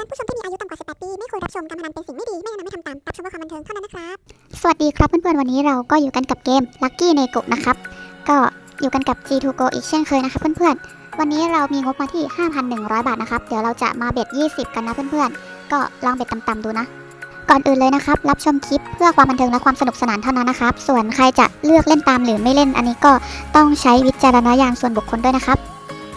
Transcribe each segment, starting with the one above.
อนผู้ชมที่มีอายุต่ำกว่า 18 ปี ไม่ควรรับชมการพนันเป็นสิ่งไม่ดี ไม่แนะนำให้ทำตาม รับชมเพื่อความบันเทิงเท่านั้นนะครับ สวัสดีครับเพื่อนๆวันนี้เราก็อยู่กันกับเกม Lucky n e g o นะครับ ก็อยู่กันกับ G2Go อีกเช่นเคยนะครับเพื่อนๆวันนี้เรามีงบมาที่ 5,100 บาทนะครับ เดี๋ยวเราจะมาเบ็ด 20 กันนะเพื่อนๆ ก็ลองเบ็ดต่ำๆดูนะ ก่อนอื่นเลยนะครับ รับชมคลิปเพื่อความบันเทิงและความสนุกสนานเท่านั้นนะครับ ส่วนใครจะเลือกเล่นตามหรือไม่เล่นอันนี้ก็ต้องใช้วิจารณญาณส่วนบุคคลด้วยนะครับ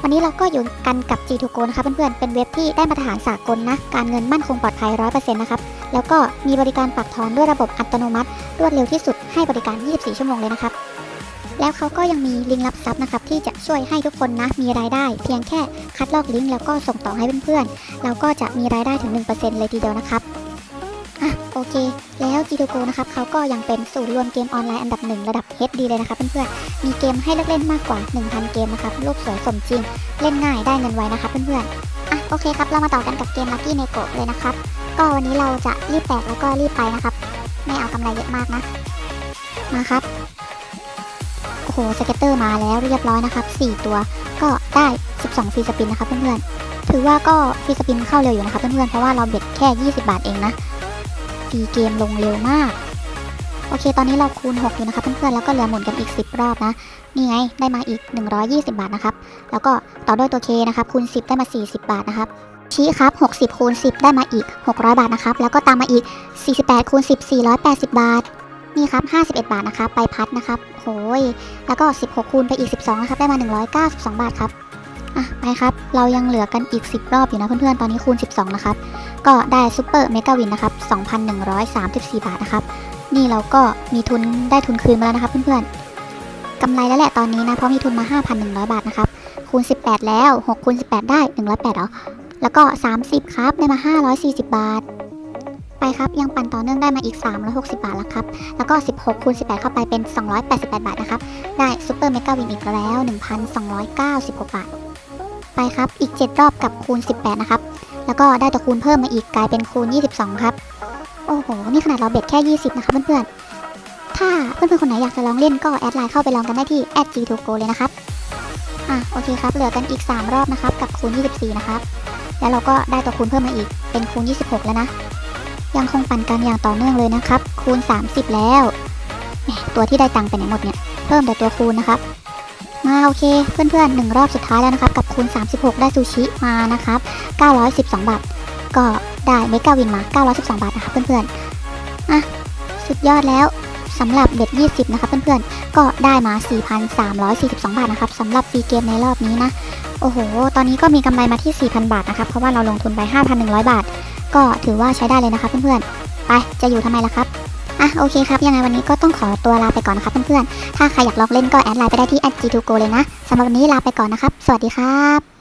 วันนี้เราก็อยู่กันกับ G2Go นะครับเพื่อนๆ เป็นเว็บที่ได้มาตรฐานสากลนะ การเงินมั่นคงปลอดภัย 100%นะครับ แล้วก็มีบริการฝากถอนด้วยระบบอัตโนมัติ รวดเร็วที่สุดให้บริการ 24 ชั่วโมงเลยนะครับ แล้วเขาก็ยังมีลิงก์รับทรัพย์นะครับ ที่จะช่วยให้ทุกคนนะ มีรายได้ เพียงแค่คัดลอกลิงก์แล้วก็ส่งต่อให้เพื่อนๆ เราก็จะมีรายได้ถึง 1%เลยทีเดียวนะครับ อะโอเค แล้ว g 2 g o นะครับเขาก็ยังเป็นศูนย์รวมเกมออนไลน์อันดับหนึ่งระดับ HD เลยนะครับเพื่อนๆมีเกมให้เลือกเล่นมากกว่า 1,000 เกมนะครับโลกสวยสมจริง เล่นง่ายได้เงินไวนะครับเพื่อนๆอะโอเคครับเรามาต่อกันกับเกม Lucky n e g o เลยนะครับก็วันนี้เราจะรีบแตกแล้วก็รีบไปนะครับไม่เอากำไรเยอะมากนะมาครับโอ้โหสเก็ตเตอร์มาแล้วเรียบร้อยนะครับ 4 ตัวก็ได้ 12ฟรีสปินนะครับเพื่อนๆถือว่าก็ฟรีสปินเข้าเร็วอยู่นะครับเพื่อนๆเพราะว่าเราเบ็ดแค่ 20 บาทเองนะีเกมลงเร็วมาก โอเค ตอนนี้เราคูณ 6 อยู่นะครับเพื่อนๆแล้วก็เหลือหมุนกันอีก 10 รอบนะ นี่ไง ได้มาอีก 120 บาทนะครับ แล้วก็ต่อด้วยตัว K นะครับคูณ 10 ได้มา 40 บาทนะครับชี้ครับ 60คูณ10 ได้มาอีก 600 บาทนะครับ แล้วก็ตามมาอีก 48คูณ10 480 บาท นี่ครับ 51 บาทนะครับ ไปพัดนะครับ โหย แล้วก็ 16คูณไปอีก 12 นะครับ ได้มา 192 บาทครับ อะไปครับ เรายังเหลือกันอีก 10 รอบอยู่นะเพื่อนๆ ตอนนี้คูณ 12 นะครับ ก็ได้ซูเปอร์เมกาวินนะครับ 2,134 บาทนะครับ นี่เราก็มีทุนได้ทุนคืนมาแล้วนะครับเพื่อนๆกำไรแล้วแหละตอนนี้นะ เพราะมีทุนมา 5,100 บาทนะครับ คูณ 18 แล้ว6คูณ18 ได้ 108เหรอ แล้วก็ 30 ครับ ได้มา 540 บาท ไปครับ ยังปั่นต่อเนื่องได้มาอีก 360 บาทแล้วครับ แล้วก็ 16คูณ18 เข้าไปเป็น 288 บาทนะครับ ได้ซูเปอร์เมกาวินอีกแล้ว 1,296 บาท ไปครับ อีก 7 รอบกับคูณ 18 นะครับ แล้วก็ได้ตัวคูณเพิ่มมาอีกกลายเป็นคูณ 22 ครับ โอ้โห นี่ขนาดเราเบ็ดแค่ 20 นะครับเพื่อนๆ ถ้าเพื่อนๆ คนไหนอยากจะลองเล่นก็แอดไลน์เข้าไปลองกันได้ที่ @g2go เลยนะครับ อะ โอเคครับ เหลือกันอีก 3 รอบนะครับ กับคูณ 24 นะครับ แล้วเราก็ได้ตัวคูณเพิ่มมาอีก เป็นคูณ 26 แล้วนะ ยังคงปั่นกันอย่างต่อเนื่องเลยนะครับ คูณ 30 แล้ว ตัวที่ได้ตังค์ไปไหนหมดเนี่ย เพิ่มแต่ตัวคูณนะครับ มาโอเคเพื่อนๆหนึ่งรอบสุดท้ายแล้วนะครับ กับคูณ 36 ได้ซูชิมานะครับ 912 บาท ก็ได้เมกาวินมา 912 บาทนะครับเพื่อนๆอะสุดยอดแล้วสำหรับเบ็ด20 นะครับเพื่อนๆ ก็ได้มา 4,342 บาทนะครับสำหรับฟรีเกมในรอบนี้นะ โอ้โห ตอนนี้ก็มีกำไรมาที่ 4,000 บาทนะครับ เพราะว่าเราลงทุนไป 5,100 บาท ก็ถือว่าใช้ได้เลยนะครับเพื่อนๆ ไป จะอยู่ทำไมล่ะครับ อะโอเคครับ ยังไงวันนี้ก็ต้องขอตัวลาไปก่อนนะครับเพื่อนๆ ถ้าใครอยากลองเล่นก็แอดไลน์ไปได้ที่ @g2go เลยนะสำหรับวันนี้ลาไปก่อนนะครับ สวัสดีครับ